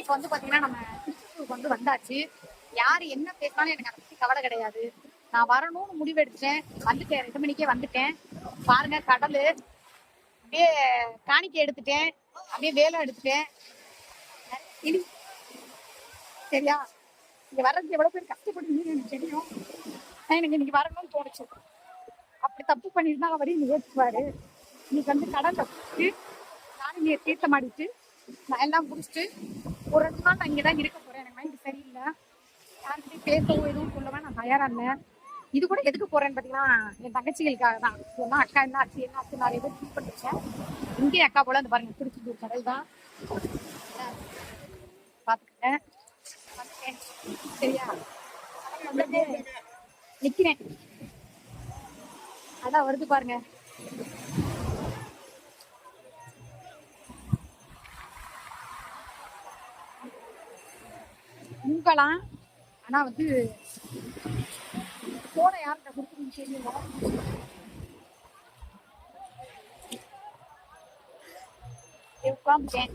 இப்போ வந்து பாத்தீங்கன்னா நம்ம திருச்செந்தூருக்கு வந்து வந்தாச்சு. யாரு என்ன பேசினாலும் எனக்கு அதை பத்தி கவலை கிடையாது. நான் வரணும்னு முடிவு எடுத்தேன் வந்துட்டேன். ரெண்டு மணிக்கே வந்துட்டேன். பாருங்க கடலு. அப்படியே காணிக்கை எடுத்துட்டேன். அப்படியே வேலம் எடுத்துட்டேன். இனி சரியா? இங்க வர்றதுக்கு எவ்வளவு பேர் கஷ்டப்படுவீங்கன்னு எனக்கு தெரியும். எனக்கு இன்னைக்கு வரணும்னு தோணுச்சு. அப்படி தப்பு பண்ணியிருந்தா அவரே நீ ஏற்றுவாரு இன்னைக்கு வந்து கடல்ல குடிச்சிட்டு நானும் நீ தீர்த்தமாடிட்டு நான் எல்லாம் முடிச்சுட்டு ஒரு ரெண்டு நாள் நான் இங்கதான் இருக்க போறேன். எனக்கு மைண்ட் சரியில்லை. யார்கிட்டயும் பேசவோ எதுவும் சொல்லவா நான் தயாரா இல்லை. இது கூட எதுக்கு போறேன்னு பாத்தீங்கன்னா என் தங்கச்சிகளுக்காக தான். என்ன அக்கா என்ன ஆச்சு? என்ன ஆச்சு? நிறைய பேர் ஃபீல் பண்ணிருக்கேன். இங்கே அக்கா போல அந்த பாருங்க திருச்சி கடல் தான். பாத்துக்கிட்டேன் சரியா? நிற்கிறேன் நிக்கிறேன். அதான் வருது பாருங்க. உங்களாம் ஆனா வந்து போன யார்கிட்ட கொடுத்துருன்னு தெரியல உட்காந்துட்டேன்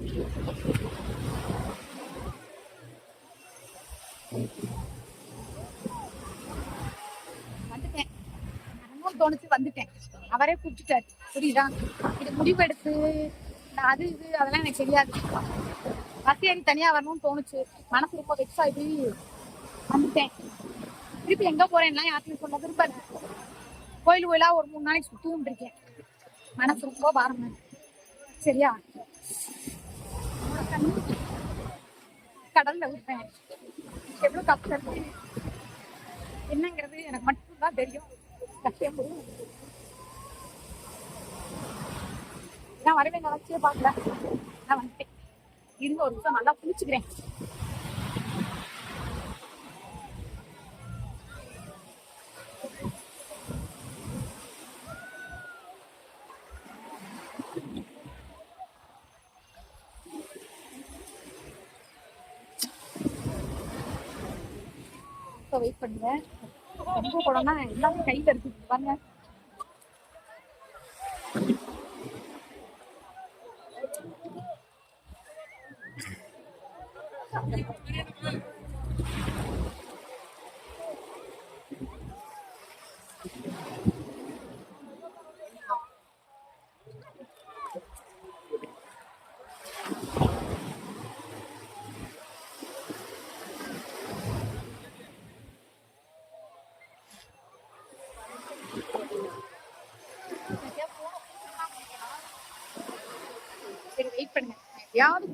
வந்துட்டேன். தோணுச்சு வந்துட்டேன். அவரே கூப்பிட்டுட்டாரு. புரியுதா? இது முடிவெடுத்து அது இது அதெல்லாம் எனக்கு தெரியாது. பஸ் எனக்கு தனியா வரணும்னு தோணுச்சு. மனசு ரொம்ப வெக்ஸ் ஆகி வந்துட்டேன். திருப்பி எங்க போறேன்லாம் யாருக்கும் சொல்ல திரும்ப கோயில் கோயிலா ஒரு மூணு நாளைக்கு சுத்தவும் இருக்கேன் மனசு ரொம்ப பாரம் சரியா? கடல்ல விட்டேன் எவ்வளவு கஷ்டம் இருக்கு. என்னங்கிறது எனக்கு மட்டும்தான் தெரியும். கஷ்டம் புரியும் நான் வரவே நினைச்சே பார்க்கல. நான் வந்துட்டேன். இருங்க ஒரு நிமிஷம் நல்லா குளிச்சுக்கிறேன். வெயிட் பண்ணுங்க. ரொம்ப குடம்னா எல்லாமே கையில இருக்கு. பாருங்க. வெயிட் பண்ணுங்க. நான் எப்படியாவது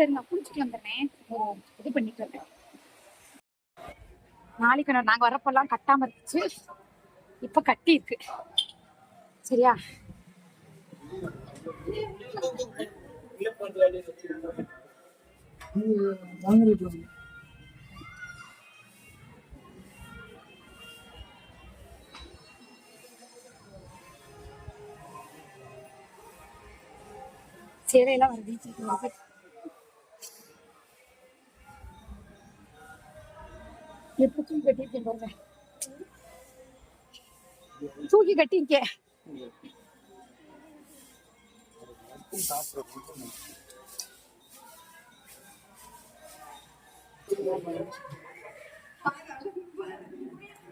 சரி நான் குளிச்சுட்டு வந்துடுறேன். இது பண்ணிட்டு வரேன் நாளைக்கு நான் வரப்பெல்லாம் கட்டாம இருந்துச்சு. இப்ப கட்டி இருக்கு. சரியா? சேலையெல்லாம் வருது चूही गटी के के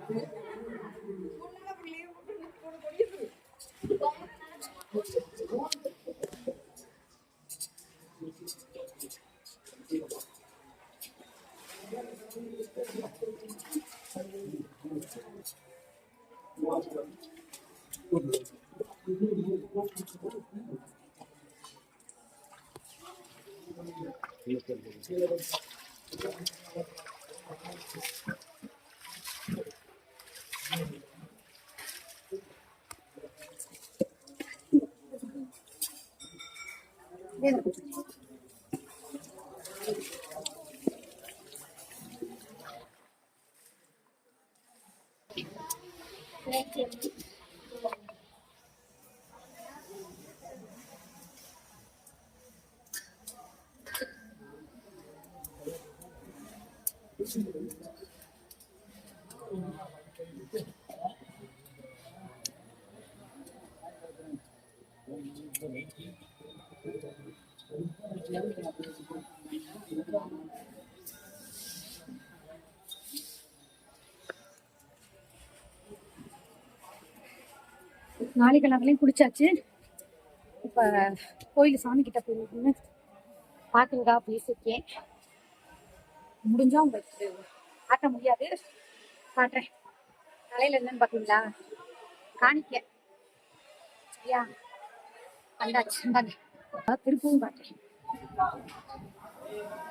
Thank you. Bien. நாளைக்கு லெவலையும் குளிச்சாச்சு இப்ப கோயில் சாமி கிட்ட போயிருக்குன்னு பாக்குறதா பேசிருக்கேன் முடிஞ்சா உங்களுக்கு காட்ட முடியாது. காட்டுறேன். தலையில என்னன்னு பாத்தீங்களா? காணிக்க. சரியா? வந்தாச்சு. இந்தாங்க. திருப்பவும் காட்டுறேன்.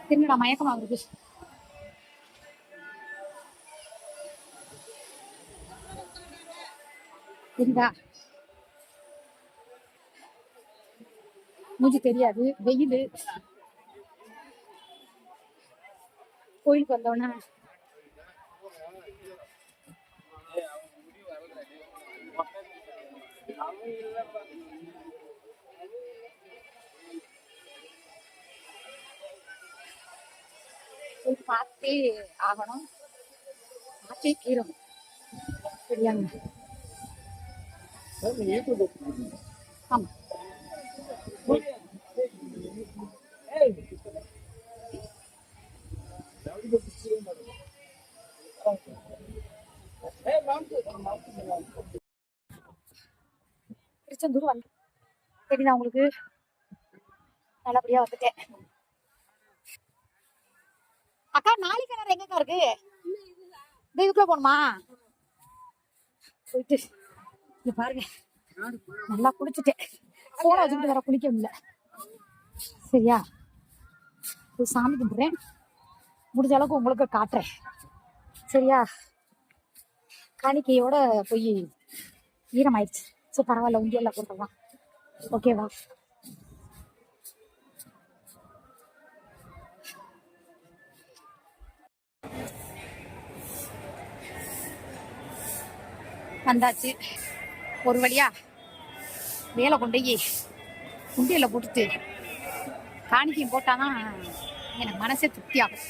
திரும்பி மயக்கமா வருது. தெரியுதா மூஞ்சி தெரியாது. வெயில். கோயிலுக்கு வந்தோடனே போய் பார்த்தே ஆகணும் பார்த்தே தீரணும் சரியாங்க ஆமா திருச்செந்தூர் வந்து தெரியுதா உங்களுக்கு நல்லபடியா வந்துட்டேன். அக்கா நாளைக்கு நேரம் எங்கக்கா இருக்கு? இதுக்குள்ள போகணுமா? போயிட்டு இங்க பாருங்க. நல்லா குளிச்சுட்டேன். போன வச்சுக்கிட்டு வேற குளிக்க முடியல. சரியா? போய் சாமி கும்பிடுறேன். முடிஞ்ச அளவுக்கு உங்களுக்கு காட்டுறேன். சரியா? காணிக்கையோட போய் ஈரமாயிடுச்சு ஸோ பரவாயில்ல உண்டியல்ல போட்டுடலாம். ஓகேவா வந்தாச்சு. ஒரு வழியா வேலை கொண்டு போய் உண்டியல்ல கொடுத்து காணிக்கையும் போட்டாதான் எனக்கு மனசே திருப்தியாகும்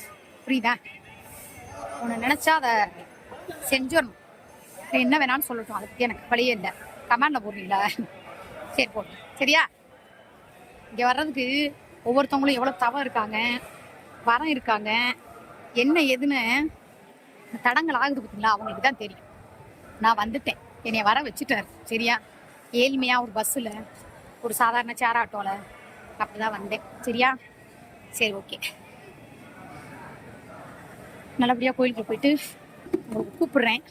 புரியுதா? உன்னை நினைச்சா அதை செஞ்சிடணும். என்ன வேணான்னு சொல்லட்டும் அதை பற்றி எனக்கு வழியே இல்லை. கமாண்டில் போடுறீங்களா? சரி போட்டு சரியா? இங்கே வர்றதுக்கு ஒவ்வொருத்தவங்களும் எவ்வளோ தவம் இருக்காங்க வரம் இருக்காங்க என்ன எதுன்னு தடங்கள் ஆகுது பார்த்தீங்களா அவங்களுக்கு தான் தெரியும். நான் வந்துட்டேன். என்னை வர வச்சுட்டாரு. சரியா? ஏழ்மையாக ஒரு பஸ்ஸில் ஒரு சாதாரண சேர் ஆட்டோவில் அப்படிதான் வந்தேன். சரியா? சரி ஓகே நல்லபடியாக கோயிலுக்கு போயிட்டு உங்களுக்கு கூப்பிட்றேன்.